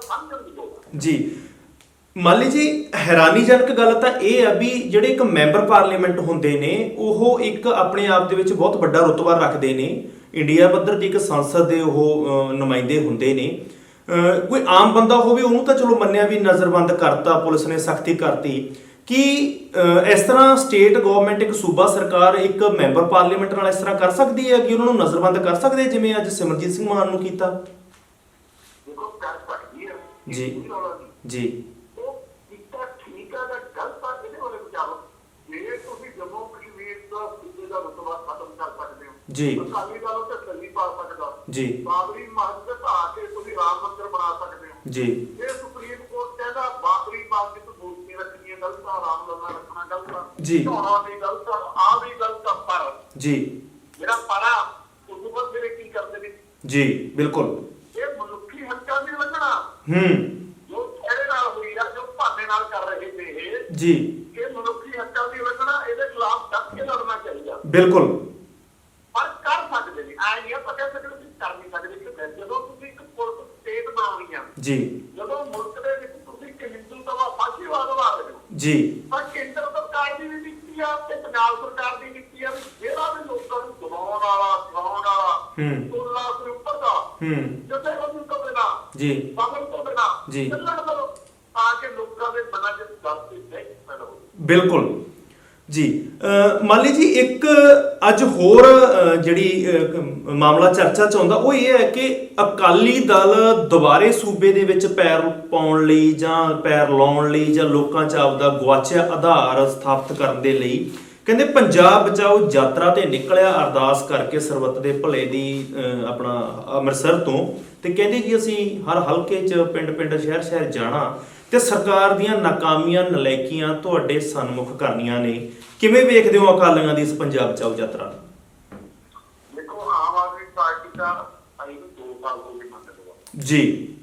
[SPEAKER 2] ਸਮਝਣ ਦੀ ਲੋੜ
[SPEAKER 1] ਜੀ। ਮੰਨ ਲਈ ਜੀ ਹੈਰਾਨੀਜਨਕ ਗੱਲ ਤਾਂ ਇਹ ਆ ਵੀ ਜਿਹੜੇ ਇੱਕ ਮੈਂਬਰ ਪਾਰਲੀਮੈਂਟ ਹੁੰਦੇ ਨੇ ਉਹ ਇੱਕ ਆਪਣੇ ਆਪ ਦੇ ਵਿੱਚ ਬਹੁਤ ਵੱਡਾ ਰੁਤਬਾ ਰੱਖਦੇ ਨੇ। ਇੰਡੀਆ ਪੱਧਰ ਦੀ ਇੱਕ ਸੰਸਦ ਦੇ ਉਹ ਨੁਮਾਇੰਦੇ ਹੁੰਦੇ ਨੇ। ਕੋਈ ਆਮ ਬੰਦਾ ਹੋਵੇ ਉਹਨੂੰ ਤਾਂ ਚਲੋ ਮੰਨਿਆ ਵੀ ਨਜ਼ਰਬੰਦ ਕਰਤਾ ਪੁਲਿਸ ਨੇ ਸਖਤੀ ਕਰਤੀ। ਕਿ ਅ, ਇਸ ਤਰ੍ਹਾਂ ਸਟੇਟ ਗਵਰਨਮੈਂਟ ਇੱਕ ਸੂਬਾ ਸਰਕਾਰ ਇੱਕ ਮੈਂਬਰ ਪਾਰਲੀਮੈਂਟ ਨਾਲ ਇਸ ਤਰ੍ਹਾਂ ਕਰ ਸਕਦੀ ਹੈ ਕਿ ਉਹਨਾਂ ਨੂੰ ਨਜ਼ਰਬੰਦ ਕਰ ਸਕਦੇ ਹੈ, ਜਿਵੇਂ ਅੱਜ ਸਿਮਰਜੀਤ ਸਿੰਘ ਮਾਨ ਨੂੰ ਕੀਤਾ
[SPEAKER 2] ਦੇਖੋ ਕਰ ਸਕਦੀ ਹੈ
[SPEAKER 1] ਜੀ।
[SPEAKER 2] ਕੋਈ ਰੌਲਾ ਨਹੀਂ।
[SPEAKER 1] ਜੀ
[SPEAKER 2] ਉਹ ਇੱਕ ਤਾਂ ਠੀਕ ਆ ਜਾਂ ਗਲਤ ਆ ਇਹਦੇ ਬਾਰੇ ਵਿਚਾਰੋ ਜੇ ਤੁਸੀਂ ਜੰਮੂ ਕਸ਼ਮੀਰ ਦਾ ਸੂਬੇ ਦਾ ਰੁਤਬਾ ਖਤਮ ਕਰ ਸਕਦੇ ਹੋ
[SPEAKER 1] ਜੀ।
[SPEAKER 2] ਅਕਾਲੀ ਦਲ ਤੇ ਸੱਲੀ ਪਾ ਸਕਦਾ
[SPEAKER 1] ਜੀ।
[SPEAKER 2] ਬਾਬਰੀ ਮਸਜਿਦ ਢਾ ਕੇ ਤੁਸੀਂ ਰਾਮ ਮੰਦਿਰ ਬਣਾ ਸਕਦੇ ਹੋ
[SPEAKER 1] ਜੀ
[SPEAKER 2] ਜੇ ਸੁਪਰੀਮ ਕੋਰਟ ਕਹਿੰਦਾ ਬਾਬਰੀ ਮਸਜਿਦ ਮੂਰਤੀ ਰੱਖਣੀ ਹੈ ਗਲਤ ਆ ਰਾਮ ਲੱਲਾ ਰੱਖਣਾ ਗਲਤ ਆ
[SPEAKER 1] ਜੀ।
[SPEAKER 2] ਵੀ ਗਲਤ ਆ ਆ ਵੀ ਗਲਤ ਆ ਪਰ
[SPEAKER 1] ਜੀ
[SPEAKER 2] ਜਿਹੜਾ ਪਾਰਾ ਉਸ ਪਰ ਫਿਰ ਕੀ ਕਰਦੇ ਨੇ
[SPEAKER 1] ਜੀ ਬਿਲਕੁਲ
[SPEAKER 2] ਇਹ ਮਨੁੱਖੀ ਹੱਕਾਂ ਦੀ ਲੰਘਣਾ
[SPEAKER 1] ਹੂੰ
[SPEAKER 2] ਜੋ ਇਹਦੇ ਨਾਲ ਹੋਈ ਆ ਜੋ ਭਾਨੇ ਨਾਲ ਕਰ ਰਹੇ ਨੇ ਇਹ
[SPEAKER 1] ਜੀ
[SPEAKER 2] ਇਹ ਮਨੁੱਖੀ ਹੱਕਾਂ ਦੀ ਲੰਘਣਾ ਇਹਦੇ ਖਿਲਾਫ ਡਟ ਕੇ ਲੜਨਾ ਚਾਹੀਦਾ
[SPEAKER 1] ਬਿਲਕੁਲ
[SPEAKER 2] ਪਰ ਕਰ ਸਕਦੇ ਨੇ ਐ ਨਹੀਂ ਆ ਪਤਾ ਸਕਦੇ ਤੁਸੀਂ ਕਰ ਨਹੀਂ ਸਕਦੇ ਕਿ ਜਦੋਂ ਤੁਸੀਂ ਇੱਕ ਪੁਲਿਸ ਸਟੇਟ ਬਣਾਉਣੀ ਆ
[SPEAKER 1] ਜੀ
[SPEAKER 2] ਜਦੋਂ ਮੁਲਕ ਦੇ ਵਿੱਚ ਤੁਸੀਂ ਇੱਕ ਹਿੰਦੂ ਸਭਾ ਫਾਸ਼ੀਵਾਦ ਵਾ ਰਹੇ ਹੋ
[SPEAKER 1] ਜੀ
[SPEAKER 2] ਪਰ ਕੇਂਦਰ ਸਰਕਾਰ ਆ ਤੇ ਪੰਜਾਬ ਸਰਕਾਰ ਦੀ ਨੀਤੀ ਆ ਵੀ ਜਿਹੜਾ ਵੀ ਲੋਕਾਂ ਨੂੰ ਦਬਾਉਣ ਵਾਲਾ ਦਬਾਉਣ ਵਾਲਾ
[SPEAKER 1] ਹੂੰ।
[SPEAKER 2] ਤੁਲਨਾ ਦੇ ਉੱਪਰ ਦਾ
[SPEAKER 1] ਹੂੰ।
[SPEAKER 2] ਜਿੱਥੇ ਉਹ ਤੋਂ ਬਿਨਾ
[SPEAKER 1] ਜੀ।
[SPEAKER 2] ਬਾਬਲ ਤੋਂ ਬਿਨਾ
[SPEAKER 1] ਜੀ।
[SPEAKER 2] ਚੱਲਣ ਦਿਓ ਤਾਂ ਕਿ ਲੋਕਾਂ ਦੇ ਮਨਾਂ 'ਚ ਤੇ ਹੋਵੇ।
[SPEAKER 1] ਬਿਲਕੁਲ। ਜੀ ਅ, ਮਾਲੀ ਜੀ ਇੱਕ ਅੱਜ ਹੋਰ ਜਿਹੜੀ ਮਾਮਲਾ ਚਰਚਾ ਚ ਆਉਂਦਾ ਉਹ ਇਹ ਹੈ ਕਿ ਅਕਾਲੀ ਦਲ ਦੁਬਾਰੇ ਸੂਬੇ ਦੇ ਵਿੱਚ ਪੈਰ ਪਾਉਣ ਲਈ ਜਾਂ ਪੈਰ ਲਾਉਣ ਲਈ ਜਾਂ ਲੋਕਾਂ 'ਚ ਆਪਦਾ ਗਵਾਚਿਆ ਆਧਾਰ ਸਥਾਪਿਤ ਕਰਨ ਦੇ ਲਈ ਕਹਿੰਦੇ ਪੰਜਾਬ ਬਚਾਓ ਯਾਤਰਾ ਤੇ ਨਿਕਲਿਆ ਅਰਦਾਸ ਕਰਕੇ ਸਰਬੱਤ ਦੇ ਭਲੇ ਦੀ ਆਪਣਾ ਅੰਮ੍ਰਿਤਸਰ ਤੋਂ ਤੇ ਕਹਿੰਦੇ ਜੀ ਅਸੀਂ ਹਰ ਹਲਕੇ 'ਚ ਪਿੰਡ-ਪਿੰਡ ਸ਼ਹਿਰ-ਸ਼ਹਿਰ ਜਾਣਾ ਤੇ ਸਰਕਾਰ ਦੀਆਂ ਨਾਕਾਮੀਆਂ ਨਲਾਇਕੀਆਂ ਤੁਹਾਡੇ ਸਨਮੁਖ ਕਰਨੀਆਂ ਨੇ। ਕਿਵੇਂ ਵੇਖਦੇ ਹੋ ਅਕਾਲੀਆਂ ਦੀ ਇਸ ਪੰਜਾਬ ਬਚਾਓ ਯਾਤਰਾ ਨੂੰ?
[SPEAKER 2] ਦੇਖੋ ਆਮ ਆਦਮੀ ਪਾਰਟੀ ਦਾ ਆਈ ਨੂੰ 2 ਸਾਲ ਹੋ ਗਏ ਮੰਨ ਲਓ
[SPEAKER 1] ਜੀ।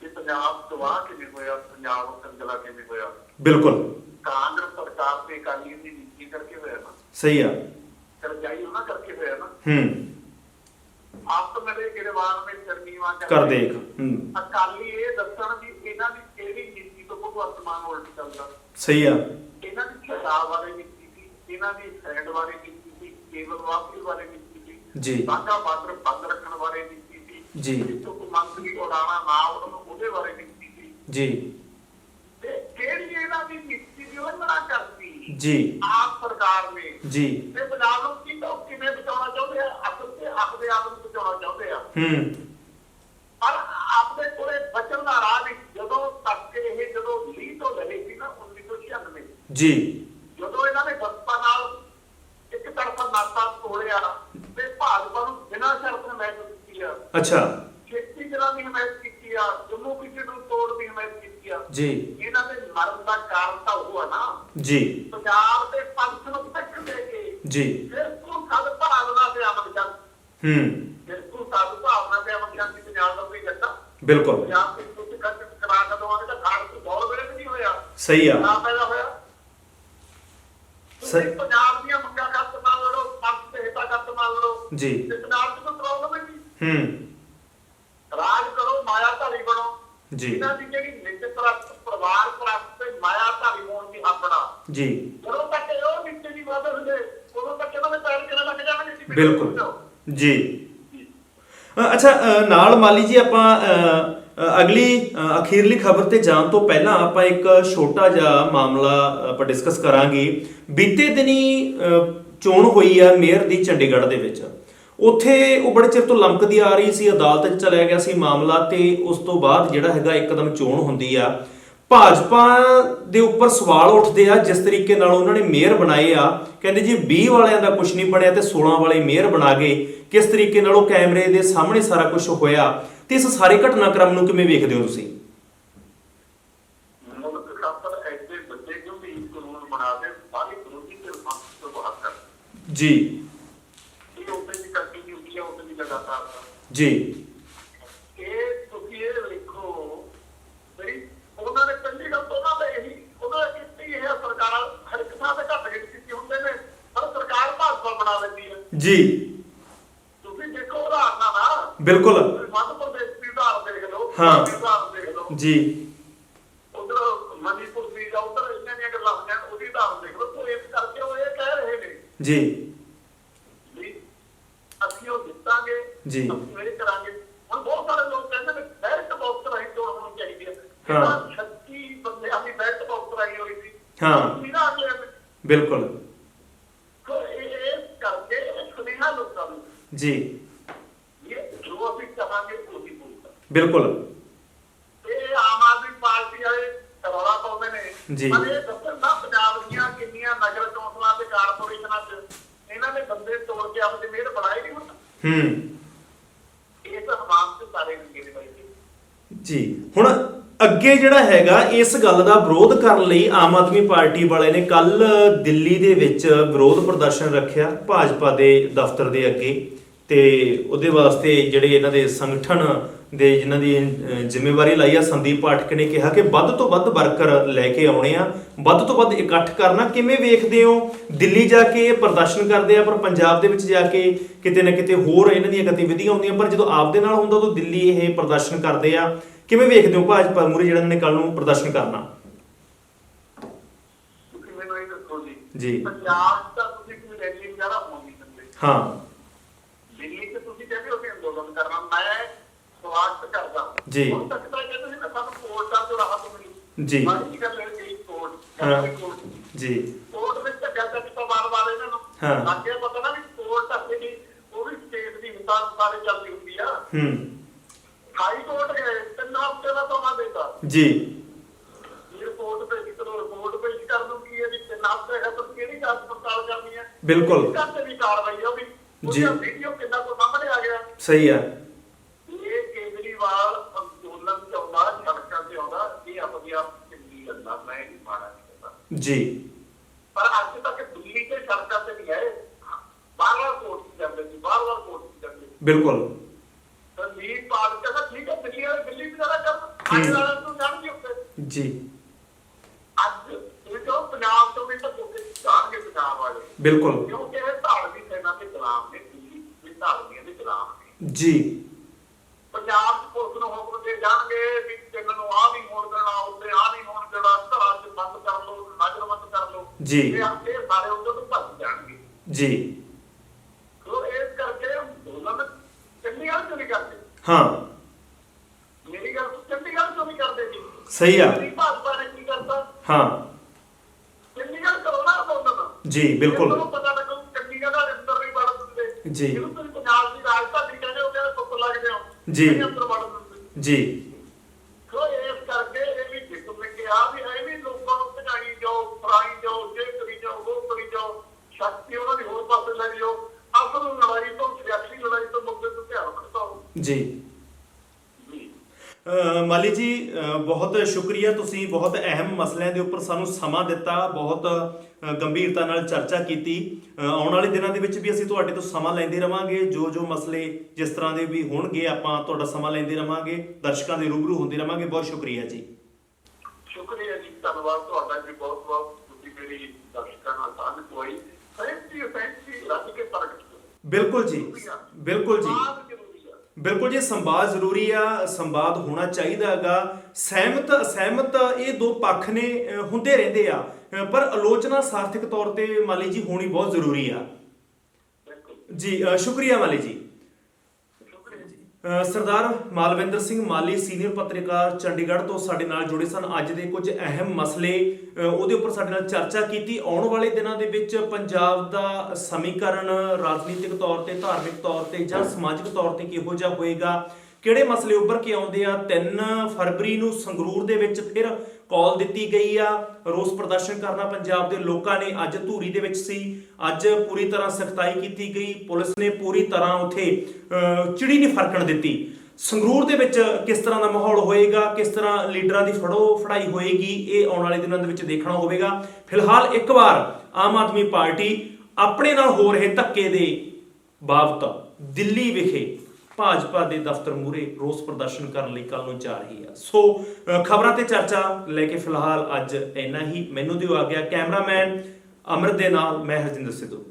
[SPEAKER 2] ਕਿ ਪੰਜਾਬ ਤਬਾਹ ਕਿਵੇਂ ਹੋਇਆ ਪੰਜਾਬ ਕੰਗਲਾ ਕਿਵੇਂ ਹੋਇਆ?
[SPEAKER 1] ਬਿਲਕੁਲ।
[SPEAKER 2] ਕਾਂਗਰਸ ਸਰਕਾਰ ਤੇ ਅਕਾਲੀ ਦੀ ਨੀਤੀ ਕਰਕੇ ਹੋਇਆ ਨਾ।
[SPEAKER 1] ਸਹੀ ਆ।
[SPEAKER 2] ਕਰਜਾਈ ਉਹਨਾਂ ਕਰਕੇ ਹੋਇਆ ਨਾ।
[SPEAKER 1] ਹੂੰ।
[SPEAKER 2] ਆਪ ਤਾਂ ਮੇਰੇ ਗਿਰਵਾਨ ਵਿੱਚ ਚਰਨੀਵਾਂ
[SPEAKER 1] ਕਰ ਦੇਖ ਹੂੰ।
[SPEAKER 2] ਅਕਾਲੀ ਇਹ ਦੱਸਣ ਵੀ ਇਹਨਾਂ ਦੀ ਕਿਹੜੀ ਨੀਤੀ ਤੋਂ ਭਗਵੰਤ ਮਾਨ ਉਲਟ ਚੱਲਦਾ।
[SPEAKER 1] ਸਹੀ ਆ।
[SPEAKER 2] ਸ਼ਰਾਬ ਬਾਰੇ ਨੀਤੀ ਸੀ ਇਹਨਾਂ ਦੀ ਸੈਂਡ ਬਾਰੇ ਨੀਤੀ ਸੀ ਕੇਵਲ ਵਾਪਸੀ ਬਾਰੇ ਨੀਤੀ ਸੀ
[SPEAKER 1] ਜੀ।
[SPEAKER 2] ਬਾਗਾ ਬਾਰਡਰ ਬੰਦ ਰੱਖਣ ਬਾਰੇ ਨੀਤੀ ਸੀ
[SPEAKER 1] ਜੀ।
[SPEAKER 2] ਮੰਤਰੀ ਉਡਾਣਾ ਨਾ ਉਹਨਾਂ ਉਹਦੇ ਬਾਰੇ ਨੀਤੀ ਸੀ।
[SPEAKER 1] ਜੀ।
[SPEAKER 2] ਤੇ ਕਿਹੜੀ ਇਹਨਾਂ ਦੀ ਨੀਤੀ ਦੀ ਉਲੰਘਣਾ ਕਰਤੀ?
[SPEAKER 1] ਜੀ।
[SPEAKER 2] ਆਪ ਸਰਕਾਰ ਨੇ।
[SPEAKER 1] ਜੀ।
[SPEAKER 2] ਤੇ ਪੰਜਾਬ ਨੂੰ ਕੀ ਤਾਂ ਕਿਵੇਂ ਬਚਾਉਣਾ ਚਾਹੁੰਦੇ ਆ? ਅਸਲ ਤੇ ਆਪਣੇ ਆਪ ਨੂੰ ਬਚਾਉਣਾ ਚਾਹੁੰਦੇ ਆ?
[SPEAKER 1] ਹੂੰ।
[SPEAKER 2] ਪਰ ਆਪਣੇ ਕੋਲੇ ਬਚਣ ਦਾ ਰਾਹ ਨਹੀਂ। ਜਦੋਂ ਤੱਕ ਇਹ ਜਦੋਂ ਲੀਹ ਤੋਂ ਲੜੇ ਸੀ ਨਾ 1996
[SPEAKER 1] ਜੀ।
[SPEAKER 2] ਜਦੋਂ ਇਹਨਾਂ ਨੇ ਬਸਪਾ ਨਾਲ ਇੱਕ ਤਰਫਾ ਨਾਤਾ ਤੋੜਿਆ ਤੇ ਭਾਜਪਾ ਨੂੰ ਬਿਨਾਂ ਸ਼ਰਤ ਹਮਾਇਤ ਕੀਤੀ ਆ।
[SPEAKER 1] ਅੱਛਾ।
[SPEAKER 2] ਖੇਤੀ ਜਨਾਂ ਦੀ ਹਮਾਇਤ ਕੀਤੀ ਆ ਜੰਮੂ ਕਸ਼ਮੀਰ ਨੂੰ ਤੋੜ ਦੀ ਹਮਾਇਤ ਕੀਤੀ ਆ।
[SPEAKER 1] ਜੀ।
[SPEAKER 2] ਇਹਨਾਂ ਦੇ ਮਰਨ ਦਾ ਕਾਰਨ ਤਾਂ ਉਹ ਆ ਨਾ।
[SPEAKER 1] ਜੀ।
[SPEAKER 2] ਪੰਜਾਬ ਦੇ ਪੰਥ ਨੂੰ ਟੱਕ ਦੇ ਕੇ
[SPEAKER 1] ਜੀ।
[SPEAKER 2] ਫਿਰ ਤੋਂ ਸਦ ਭਾਵਨਾ ਤੇ ਅਮਲ ਕਰ
[SPEAKER 1] ਹੂੰ।
[SPEAKER 2] ਫਿਰ ਤੋਂ ਸਦ ਭਾਵਨਾ ਤੇ ਅਮਲ ਕਰ ਪੰਜਾਬ ਦਾ ਕੋਈ ਜੱਟਾ।
[SPEAKER 1] ਬਿਲਕੁਲ।
[SPEAKER 2] ਪੰਜਾਬ ਦੇ ਕੁਝ ਕੱਟ ਕਰਾ ਕਦੋਂ ਆਵੇ ਤਾਂ ਖਾਣ ਤੋਂ ਦੌੜ ਵੇਲੇ ਨਹੀਂ ਹੋਇਆ।
[SPEAKER 1] ਸਹੀ ਆ।
[SPEAKER 2] ਨਾ ਪੈਦਾ ਹੋਇਆ
[SPEAKER 1] ਸਹੀ।
[SPEAKER 2] ਤੁਸੀਂ ਪੰਜਾਬ ਦੀਆਂ ਮੰਗਾਂ ਖੱਤ ਨਾਲ ਲੜੋ ਪੰਥ ਤੇ ਹਿੱਤਾ ਖੱਤ ਨਾਲ ਲੜੋ
[SPEAKER 1] ਜੀ
[SPEAKER 2] ਤੇ ਪੰਜਾਬ 'ਚ ਕੋਈ ਪ੍ਰੋਬਲਮ ਹੀ ਨਹੀਂ
[SPEAKER 1] ਹੂੰ
[SPEAKER 2] ਰਾਜ ਕਰੋ ਮਾਇਆ ਧਾਰੀ ਬਣੋ
[SPEAKER 1] ਜੀ
[SPEAKER 2] ਇਹਨਾਂ ਦੀ ਜਿਹੜੀ ਨਿੱਜ ਪ੍ਰਸਤ ਪਰਿਵਾਰ ਪ੍ਰਸਤ ਤੇ ਮਾਇਆ ਧਾਰੀ ਹੋਣ ਦੀ ਆਪਣਾ।
[SPEAKER 1] ਜੀ।
[SPEAKER 2] ਜਦੋਂ ਤੱਕ ਉਹ ਨਿੱਤੇ ਦੀ ਵਾਅਦੇ ਹੁੰਦੇ ਉਦੋਂ ਤੱਕ ਇਹਨਾਂ ਦੇ ਪੈਰ ਕਿਵੇਂ ਲੱਗ ਜਾਣਗੇ ਜੀ?
[SPEAKER 1] ਬਿਲਕੁਲ। ਜੀ। ਅੱਛਾ ਨਾਲ ਮਾਲੀ ਜੀ ਆਪਾਂ ਅਗਲੀ ਅਖੀਰਲੀ ਖਬਰ ਤੇ ਜਾਣ ਤੋਂ ਪਹਿਲਾਂ ਆਪਾਂ ਇੱਕ ਛੋਟਾ ਜਿਹਾ ਮਾਮਲਾ ਆਪਾਂ ਡਿਸਕਸ ਕਰਾਂਗੇ। ਬੀਤੇ ਦਿਨੀ ਚੋਣ ਹੋਈ ਆ ਮੇਅਰ ਦੀ ਚੰਡੀਗੜ੍ਹ ਦੇ ਵਿੱਚ। ਉੱਥੇ ਉਹ ਬੜੇ ਚਿਰ ਤੋਂ ਲੰਕਦੀ ਆ ਰਹੀ ਸੀ ਅਦਾਲਤ 'ਚ ਚਲਿਆ ਗਿਆ ਸੀ ਮਾਮਲਾ ਤੇ ਉਸ ਤੋਂ ਬਾਅਦ ਜਿਹੜਾ ਹੈਗਾ ਇੱਕਦਮ ਚੋਣ ਹੁੰਦੀ ਆ। ਭਾਜਪਾ ਦੇ ਉੱਪਰ ਸਵਾਲ ਉੱਠਦੇ ਆ ਜਿਸ ਤਰੀਕੇ ਨਾਲ ਉਹਨਾਂ ਨੇ ਮੇਅਰ ਬਣਾਏ ਆ। ਕਹਿੰਦੇ ਜੀ 20 ਵਾਲਿਆਂ ਦਾ ਕੁਝ ਨਹੀਂ ਬਣਿਆ ਤੇ 16 ਵਾਲੇ ਮੇਅਰ ਬਣਾ ਗਏ। ਕਿਸ ਤਰੀਕੇ ਨਾਲ ਉਹ ਕੈਮਰੇ ਦੇ ਸਾਹਮਣੇ ਸਾਰਾ ਕੁਝ ਹੋਇਆ? ਤੇ ਇਸ ਸਾਰੇ ਘਟਨਾਕ੍ਰਮ ਨੂੰ ਕਿਵੇਂ ਵੇਖਦੇ ਹੋ ਤੁਸੀਂ?
[SPEAKER 2] ਮੁਲਕ ਖਾਤਰ ਐਡੇ ਵੱਡੇ ਗੰਭੀਰ ਕਾਨੂੰਨ ਬਣਾ ਕੇ ਸਾਰੀ ਵਿਰੋਧੀ ਤੇ ਪੰਥ ਤੋਂ ਬਾਹਰ ਕਰ
[SPEAKER 1] ਜੀ
[SPEAKER 2] ਇਹ ਉਹਦੇ ਦੀ ਕੰਟੀਨਿਊਟੀ ਹੈ ਉਹਦੇ ਦੀ ਲਗਾਤਾਰ
[SPEAKER 1] ਜੀ
[SPEAKER 2] ਇਹ ਤੁਸੀਂ ਇਹ ਵੇਖੋ ਬਈ ਉਹਨਾਂ ਨੇ ਚੰਡੀਗੜ੍ਹ ਤੋਂ ਉਹਨਾਂ ਦੇ ਇਹੀ ਉਹਨਾਂ ਨੇ ਕੀਤੀ ਇਹ ਸਰਕਾਰ ਹਰ ਇੱਕ ਥਾਂ ਤੇ ਘੱਟ ਗਿਣ ਕੀਤੀ ਹੁੰਦੇ ਨੇ ਪਰ ਭਾਜਪਾ ਬਣਾ ਲੈਂਦੀ ਹੈ।
[SPEAKER 1] ਜੀ।
[SPEAKER 2] ਤੁਸੀਂ ਦੇਖੋ ਉਦਾਹਰਨਾਂ ਨਾ
[SPEAKER 1] ਬਿਲਕੁਲ।
[SPEAKER 2] ਮੱਧ ਪ੍ਰਦੇਸ਼ ਦੀ ਉਦਾਹਰਨ ਦੇਖ ਲਓ।
[SPEAKER 1] ਹਾਂ।
[SPEAKER 2] ਦੀ ਉਦਾਹਰਨ ਦੇਖ ਲਓ।
[SPEAKER 1] ਜੀ।
[SPEAKER 2] ਉਧਰ ਮਨੀਪੁਰ ਦੀ ਜਾਂ ਉਧਰ ਇਹਨਾਂ ਦੀਆਂ ਗੱਲਾਂ ਹੁੰਦੀਆਂ ਉਹਦੀ ਉਦਾਹਰਨ ਦੇਖ ਲਓ। ਤੋਂ ਇਸ ਕਰਕੇ ਉਹ ਇਹ ਕਹਿ ਰਹੇ ਨੇ
[SPEAKER 1] ਜੀ।
[SPEAKER 2] ਵੀ ਅਸੀਂ ਉਹ ਜਿੱਤਾਂਗੇ
[SPEAKER 1] ਜੀ।
[SPEAKER 2] ਅਸੀਂ ਇਹ ਕਰਾਂਗੇ। ਹੁਣ ਬਹੁਤ ਸਾਰੇ ਲੋਕ ਕਹਿੰਦੇ ਨੇ ਬੈਲਟ ਬਾਕਸ ਰਾਹੀਂ ਚੋਣ ਹੋਣੀ ਚਾਹੀਦੀ ਹੈ।
[SPEAKER 1] ਹਾਂ।
[SPEAKER 2] ਹਾਂ 36 ਬੰਦਿਆਂ ਦੀ ਬੈਲਟ ਬਾਕਸ ਰਾਹੀਂ ਹੋਈ ਸੀ।
[SPEAKER 1] ਹਾਂ।
[SPEAKER 2] ਅਗਲੇ ਨੇ
[SPEAKER 1] ਬਿਲਕੁਲ
[SPEAKER 2] ਸੋ ਇਹ ਇਹ ਕਰਕੇ ਇਹ ਸੁਨੇਹਾ ਲੋਕਾਂ ਨੂੰ
[SPEAKER 1] ਜੀ।
[SPEAKER 2] ਇਹ ਜੋ ਅਸੀਂ ਕਹਾਂਗੇ ਉਹੀ ਹੋਊਗਾ
[SPEAKER 1] ਬਿਲਕੁਲ
[SPEAKER 2] ਇਹ ਆਮ ਆਦਮੀ ਪਾਰਟੀ ਵਾਲੇ ਰੌਲਾ ਪਾਉਂਦੇ ਨੇ
[SPEAKER 1] ਜੀ।
[SPEAKER 2] ਪਰ ਇਹ ਦੱਸਣ ਨਾ ਪੰਜਾਬ ਦੀਆਂ ਕਿੰਨੀਆਂ ਨਗਰ ਕੌਂਸਲਾਂ ਤੇ ਕਾਰਪੋਰੇਸ਼ਨਾਂ 'ਚ ਇਹਨਾਂ ਨੇ ਬੰਦੇ ਤੋੜ ਕੇ ਆਪਣੀ ਮਿਹਰ ਬਣਾਏ ਨਹੀਂ ਹੁੰਦਾ
[SPEAKER 1] ਹੂੰ
[SPEAKER 2] ਇਹ ਤਾਂ ਹਮਾਮ ਤੇ ਸਾਰੇ ਲੱਗੇ ਨੇ ਬਾਈ ਜੀ
[SPEAKER 1] ਜੀ ਹੁਣ ਅੱਗੇ ਜਿਹੜਾ ਹੈਗਾ ਇਸ ਗੱਲ ਦਾ ਵਿਰੋਧ ਕਰਨ ਲਈ ਆਮ ਆਦਮੀ ਪਾਰਟੀ ਵਾਲੇ ਨੇ ਕੱਲ ਦਿੱਲੀ ਦੇ ਵਿੱਚ ਵਿਰੋਧ ਪ੍ਰਦਰਸ਼ਨ ਰੱਖਿਆ ਭਾਜਪਾ ਦੇ ਦਫ਼ਤਰ ਦੇ ਅੱਗੇ ਤੇ ਉਹਦੇ ਵਾਸਤੇ ਜਿਹੜੇ ਇਹਨਾਂ ਦੇ ਸੰਗਠਨ ਦੇ ਜਿਨ੍ਹਾਂ ਦੀ ਜ਼ਿੰਮੇਵਾਰੀ ਲਈ ਆ ਸੰਦੀਪ ਪਾਠਕ ਨੇ ਕਿਹਾ ਕਿ ਵੱਧ ਤੋਂ ਵੱਧ ਵਰਕਰ ਲੈ ਕੇ ਆਉਣੇ ਆ ਵੱਧ ਤੋਂ ਵੱਧ ਇਕੱਠ ਕਰਨਾ। ਕਿਵੇਂ ਵੇਖਦੇ ਹੋ? ਦਿੱਲੀ ਜਾ ਕੇ ਇਹ ਪ੍ਰਦਰਸ਼ਨ ਕਰਦੇ ਆ ਪਰ ਪੰਜਾਬ ਦੇ ਵਿੱਚ ਜਾ ਕੇ ਕਿਤੇ ਨਾ ਕਿਤੇ ਹੋਰ ਇਹਨਾਂ ਦੀਆਂ ਗਤੀਵਿਧੀਆਂ ਹੁੰਦੀਆਂ ਪਰ ਜਦੋਂ ਆਪਦੇ ਨਾਲ ਹੁੰਦਾ ਉਦੋਂ ਦਿੱਲੀ ਇਹ ਪ੍ਰਦਰਸ਼ਨ ਕਰਦੇ ਆ। ਕਿਵੇਂ ਵੇਖਦੇ ਹੋ ਭਾਜਪਾ ਮੂਰੇ ਜਿਹੜਾ ਨੇ ਕੱਲ ਨੂੰ ਪ੍ਰਦਰਸ਼ਨ ਕਰਨਾ?
[SPEAKER 2] ਜੀ। ਪੰਜਾਬ ਤੁਸੀਂ ਕੋਈ ਰੈਲੀ ਵਗੈਰਾ ਹੋਣ
[SPEAKER 1] ਹਾਂ
[SPEAKER 2] ਦਿੱਲੀ 'ਚ ਤੁਸੀਂ ਕਹਿੰਦੇ ਹੋ ਕਿ ਅੰਦੋਲਨ ਕਰਨਾ ਮੈਂ ਕਰਦਾ
[SPEAKER 1] ਜੀ।
[SPEAKER 2] ਹੁਣ ਤੱਕ ਤਾਂ ਕਹਿੰਦੇ ਸੀ ਨਾ ਸਾਨੂੰ ਕੋਰਟਾਂ ਤੋਂ ਰਾਹਤ ਮਿਲੀ
[SPEAKER 1] ਜੀ।
[SPEAKER 2] ਬਾਕੀ ਕੀ ਗੱਲ ਹੈ ਕਿ ਕੋਰਟ
[SPEAKER 1] ਹਾਂ।
[SPEAKER 2] ਕੋਰਟ
[SPEAKER 1] ਜੀ
[SPEAKER 2] ਕੋਰਟ ਵਿੱਚ ਤਾਂ ਗੱਲ ਤੱਕ ਬਾਰ ਬਾਰ ਇਹਨਾਂ ਨੂੰ
[SPEAKER 1] ਹਾਂ।
[SPEAKER 2] ਲੱਗੇ ਪਤਾ ਨਾ ਵੀ ਕੋਰਟ ਅੱਗੇ ਦੀ ਉਹ ਵੀ ਸਟੇਟ ਦੀ ਹਿਸਾਬ ਸਾਰੇ ਚੱਲਦੀ ਹੁੰਦੀ ਆ
[SPEAKER 1] ਹੂੰ
[SPEAKER 2] ਹਾਈ ਕੋਰਟ ਗਏ ਤਿੰਨ ਹਫ਼ਤੇ ਦਾ ਸਮਾਂ ਦੇਤਾ
[SPEAKER 1] ਜੀ
[SPEAKER 2] ਇਹ ਰਿਪੋਰਟ ਪੇਸ਼ ਕਰੋ ਰਿਪੋਰਟ ਪੇਸ਼ ਕਰ ਦੂੰਗੀ ਇਹ ਵੀ ਤਿੰਨ ਹਫ਼ਤੇ ਹੈ ਤਾਂ ਕਿਹੜੀ ਜਾਂਚ ਪੜਤਾਲ ਕਰਨੀ ਹੈ
[SPEAKER 1] ਬਿਲਕੁਲ।
[SPEAKER 2] ਕਿਹੜੀ ਤੇ ਵੀ ਕਾਰਵਾਈ ਆ ਵੀ
[SPEAKER 1] ਜੀ।
[SPEAKER 2] ਵੀਡੀਓ ਕਿੰਨਾ ਕੋ ਸਾਹਮਣੇ ਆ ਗਿਆ
[SPEAKER 1] ਸਹੀ ਆ
[SPEAKER 2] ਇਹ ਕੇਜਰੀਵਾਲ ਅੰਦੋਲਨ ਚ ਆਉਂਦਾ ਸੜਕਾਂ ਤੇ ਆਉਂਦਾ ਇਹ ਆਪਣੀ ਆਪ ਚੰਗੀ ਗੱਲਾਂ ਮੈਂ ਨਹੀਂ ਮਾੜਾ ਨਹੀਂ ਕਹਿੰਦਾ
[SPEAKER 1] ਜੀ।
[SPEAKER 2] ਪਰ ਅੱਜ ਤੱਕ ਦਿੱਲੀ ਤੇ ਸੜਕਾਂ ਤੇ ਨਹੀਂ ਆਏ। ਬਾਰ-ਬਾਰ ਕੋਰਟ 'ਚ ਜਾਂਦੇ ਸੀ ਬਾਰ-ਬਾਰ ਕੋਰਟ 'ਚ ਜਾਂਦੇ ਸੀ।
[SPEAKER 1] ਬਿਲਕੁਲ।
[SPEAKER 2] ਸੰਦੀਪ ਪਾਲ ਕਹਿੰਦਾ ਠੀਕ ਹੈ ਦਿੱਲੀ ਵਾਲੇ ਦਿੱਲੀ ਵਿਚਾਰਾ ਕਰ ਅੱਜ ਵਾਲਾ ਤੋਂ ਜਾਣਗੇ ਉੱਤੇ
[SPEAKER 1] ਜੀ।
[SPEAKER 2] ਅੱਜ ਇਹ ਜੋ ਪੰਜਾਬ ਤੋਂ ਵੀ ਤਾਂ ਕੋਕੇ ਜਾਣਗੇ ਪੰਜਾਬ ਵਾਲੇ।
[SPEAKER 1] ਬਿਲਕੁਲ।
[SPEAKER 2] ਕਿਉਂਕਿ ਇਹ ਧਾਰਮਿਕ ਸੈਨਾ ਦੇ ਗੁਲਾਮ ਨੇ ਦਿੱਲੀ ਦੇ ਧਾਰਮਿਕ ਦੇ ਗੁਲਾਮ ਨੇ।
[SPEAKER 1] ਜੀ।
[SPEAKER 2] ਪੰਜਾਬ ਚ ਪੁਲਿਸ ਨੂੰ ਹੁਕਮ ਦੇ ਜਾਣਗੇ ਵੀ ਇਹਨਾਂ ਨੂੰ ਆ ਨਹੀਂ ਹੋਣ ਦੇਣਾ ਉੱਤੇ ਆ ਨਹੀਂ ਹੋਣ ਦੇਣਾ ਘਰਾਂ ਚ ਬੰਦ ਕਰ ਲਓ ਨਜ਼ਰਬੰਦ ਕਰ ਲਓ
[SPEAKER 1] ਜੀ।
[SPEAKER 2] ਇਹ ਇਹ ਸਾਰੇ ਉੱਤੇ ਤੋਂ ਭੱਜ ਜਾਣਗੇ।
[SPEAKER 1] ਜੀ।
[SPEAKER 2] ਸੋ ਇਸ ਕਰਕੇ ਅੰਦੋਲਨ ਚੰਡੀਗੜ੍ਹ ਚ ਨਹੀਂ ਕਰਦੇ
[SPEAKER 1] ਹਾਂ।
[SPEAKER 2] ਮੇਰੀ ਗੱਲ ਤੋਂ ਚੰਡੀਗੜ੍ਹ ਤੋਂ ਨਹੀਂ ਕਰਦੇ ਜੀ
[SPEAKER 1] ਸਹੀ ਆ।
[SPEAKER 2] ਭਾਜਪਾ ਨੇ ਕੀ ਕਰਤਾ?
[SPEAKER 1] ਹਾਂ।
[SPEAKER 2] ਚੰਡੀਗੜ੍ਹ ਕਰੋ ਨਾ। ਅੰਦੋਲਨ
[SPEAKER 1] ਜੀ ਬਿਲਕੁਲ।
[SPEAKER 2] ਤੁਹਾਨੂੰ ਪਤਾ ਲੱਗੂ ਚੰਡੀਗੜ੍ਹ ਦਾ ਅੰਦਰ ਨਹੀਂ ਵੜ ਦਿੰਦੇ।
[SPEAKER 1] ਜੀ।
[SPEAKER 2] ਜਿਹਨੂੰ ਤੁਸੀਂ ਪੰਜਾਬ ਦੀ ਰਾਜਧਾਨੀ ਕਹਿੰਦੇ ਹੋ ਕਹਿੰਦੇ ਸੁੱਕ ਲੱਗਦੇ ਹੋ।
[SPEAKER 1] ਜੀ।
[SPEAKER 2] ਅੰਦਰ ਵੜ ਦਿੰਦੇ।
[SPEAKER 1] ਜੀ
[SPEAKER 2] ਸੋ ਇਸ ਕਰਕੇ ਇਹ ਵੀ ਜਿੱਤ ਨੇ ਕਿਹਾ ਵੀ ਇਹ ਵੀ ਲੋਕਾਂ ਨੂੰ ਭਜਾਈ ਜਾਓ ਫਰਾਈ ਜਾਓ ਜੇ ਕਰੀ ਜਾਓ ਉਹ ਕਰੀ ਜਾਓ ਸ਼ਕਤੀ ਉਹਨਾਂ ਦੀ ਹੋਰ ਪਾਸੇ ਲੈ ਜਾਓ ਅਸਲ ਲੜਾਈ ਤੋਂ ਸਿਆਸੀ ਲੜਾਈ ਤੋਂ ਮੁੱਦੇ ਤੋਂ ਧਿਆਨ ਰੱਖੋ
[SPEAKER 1] ਜੀ। ਮਾਲੀ ਜੀ ਬਹੁਤ ਸ਼ੁਕਰੀਆ। ਤੁਸੀਂ ਬਹੁਤ ਅਹਿਮ ਮਸਲਿਆਂ ਦੇ ਉੱਪਰ ਸਾਨੂੰ ਸਮਾਂ ਦਿੱਤਾ ਬਹੁਤ ਗੰਭੀਰਤਾ ਨਾਲ ਚਰਚਾ ਕੀਤੀ। ਆਉਣ ਵਾਲੇ ਦਿਨਾਂ ਦੇ ਵਿੱਚ ਵੀ ਅਸੀਂ ਤੁਹਾਡੇ ਤੋਂ ਸਮਾਂ ਲੈਂਦੇ ਰਵਾਂਗੇ। ਜੋ ਜੋ ਮਸਲੇ ਜਿਸ ਤਰ੍ਹਾਂ ਦੇ ਵੀ ਹੋਣਗੇ ਆਪਾਂ ਤੁਹਾਡਾ ਸਮਾਂ ਲੈਂਦੇ ਰਵਾਂਗੇ। ਦਰਸ਼ਕਾਂ ਦੇ ਰੂਬਰੂ ਹੁੰਦੇ ਰਵਾਂਗੇ। ਬਹੁਤ ਸ਼ੁਕਰੀਆ ਜੀ।
[SPEAKER 2] ਸ਼ੁਕਰੀਆ ਜੀ। ਧੰਨਵਾਦ ਤੁਹਾਡਾ ਜੀ। ਬਹੁਤ ਬਹੁਤ ਤੁਸੀਂ ਮੇਰੀ ਦਰਸ਼ਕਾਂ ਨਾਲ ਸਾਂਝ ਪਾਈ ਸੈਂਤੀ ਸੈਂਤੀ ਰੱਜ ਕੇ ਪ੍ਰਗਟ
[SPEAKER 1] ਬਿਲਕੁਲ ਜੀ। ਬਿਲਕੁਲ ਜੀ। ਬਿਲਕੁਲ ਜੀ ਸੰਵਾਦ ਜ਼ਰੂਰੀ ਆ ਸੰਵਾਦ ਹੋਣਾ ਚਾਹੀਦਾ ਹੈਗਾ। ਸਹਿਮਤ ਅਸਹਿਮਤ ਇਹ ਦੋ ਪੱਖ ਨੇ ਹੁੰਦੇ ਰਹਿੰਦੇ ਆ। ਪਰ ਆਲੋਚਨਾ ਸਾਰਥਕ ਤੌਰ ਤੇ ਮਾਲੀ ਜੀ ਹੋਣੀ ਬਹੁਤ ਜ਼ਰੂਰੀ ਆ।
[SPEAKER 2] ਬਿਲਕੁਲ।
[SPEAKER 1] ਜੀ ਸ਼ੁਕਰੀਆ ਮਾਲੀ ਜੀ। ਸਰਦਾਰ ਮਾਲਵਿੰਦਰ ਸਿੰਘ ਮਾਲੀ, ਸੀਨੀਅਰ ਪੱਤਰਕਾਰ ਚੰਡੀਗੜ੍ਹ ਤੋਂ ਸਾਡੇ ਨਾਲ ਜੁੜੇ ਸਨ। ਅੱਜ ਦੇ ਕੁਝ ਅਹਿਮ ਮਸਲੇ ਉਹਦੇ ਉੱਪਰ ਸਾਡੇ ਨਾਲ ਚਰਚਾ ਕੀਤੀ। ਆਉਣ ਵਾਲੇ ਦਿਨਾਂ ਦੇ ਵਿੱਚ ਪੰਜਾਬ ਦਾ ਸਮੀਕਰਨ ਰਾਜਨੀਤਿਕ ਤੌਰ ਤੇ, ਧਾਰਮਿਕ ਤੌਰ ਤੇ ਜਾਂ ਸਮਾਜਿਕ ਤੌਰ ਤੇ ਕਿਹੋ ਜਿਹਾ ਹੋਏਗਾ? ਕਿਹੜੇ ਮਸਲੇ ਉੱਭਰ ਕੇ ਆਉਂਦੇ ਆ? 3 ਫਰਵਰੀ ਨੂੰ ਸੰਗਰੂਰ ਦੇ ਵਿੱਚ ਫਿਰ ਕਾਲ ਦਿੱਤੀ ਗਈ ਆ। ਰੋਸ ਪ੍ਰਦਰਸ਼ਨ ਕਰਨਾ ਪੰਜਾਬ ਦੇ ਲੋਕਾਂ ਨੇ ਅੱਜ ਧੂਰੀ ਦੇ ਵਿੱਚ ਸੀ। ਅੱਜ ਪੂਰੀ ਤਰ੍ਹਾਂ ਸਖਤਾਈ ਕੀਤੀ ਗਈ। ਪੁਲਿਸ ਨੇ ਪੂਰੀ ਤਰ੍ਹਾਂ ਉਥੇ ਚਿੜੀ ਨਹੀਂ ਫਰਕਣ ਦਿੱਤੀ। ਸੰਗਰੂਰ ਦੇ ਵਿੱਚ ਕਿਸ ਤਰ੍ਹਾਂ ਦਾ ਮਾਹੌਲ ਹੋਏਗਾ? ਕਿਸ ਤਰ੍ਹਾਂ ਲੀਡਰਾਂ ਦੀ ਫੜੋ ਫੜਾਈ ਹੋਏਗੀ? ਇਹ ਆਉਣ ਵਾਲੇ ਦਿਨਾਂ ਦੇ ਵਿੱਚ ਦੇਖਣਾ ਹੋਵੇਗਾ। ਫਿਲਹਾਲ ਇੱਕ ਵਾਰ ਆਮ ਆਦਮੀ ਪਾਰਟੀ ਆਪਣੇ ਨਾਲ ਹੋ ਰਹੇ ਧੱਕੇ ਦੇ ਬਾਬਤ ਦਿੱਲੀ ਵਿਖੇ ਭਾਜਪਾ ਦੇ ਦਫ਼ਤਰ ਮੂਰੇ ਰੋਸ ਪ੍ਰਦਰਸ਼ਨ ਕਰਨ ਲਈ ਕੱਲ ਨੂੰ ਜਾ ਰਹੀ ਆ ਸੋ ਖਬਰਾਂ ਤੇ ਚਰਚਾ ਲੈ ਕੇ ਫਿਲਹਾਲ ਅੱਜ ਇੰਨਾ ਹੀ। ਮੈਨੂੰ ਦਿਓ ਆ ਗਿਆ ਕੈਮਰਾਮੈਨ ਅਮਰ ਦੇ ਨਾਲ, ਮੈਂ ਹਰਜਿੰਦਰ ਸਿੱਧੂ।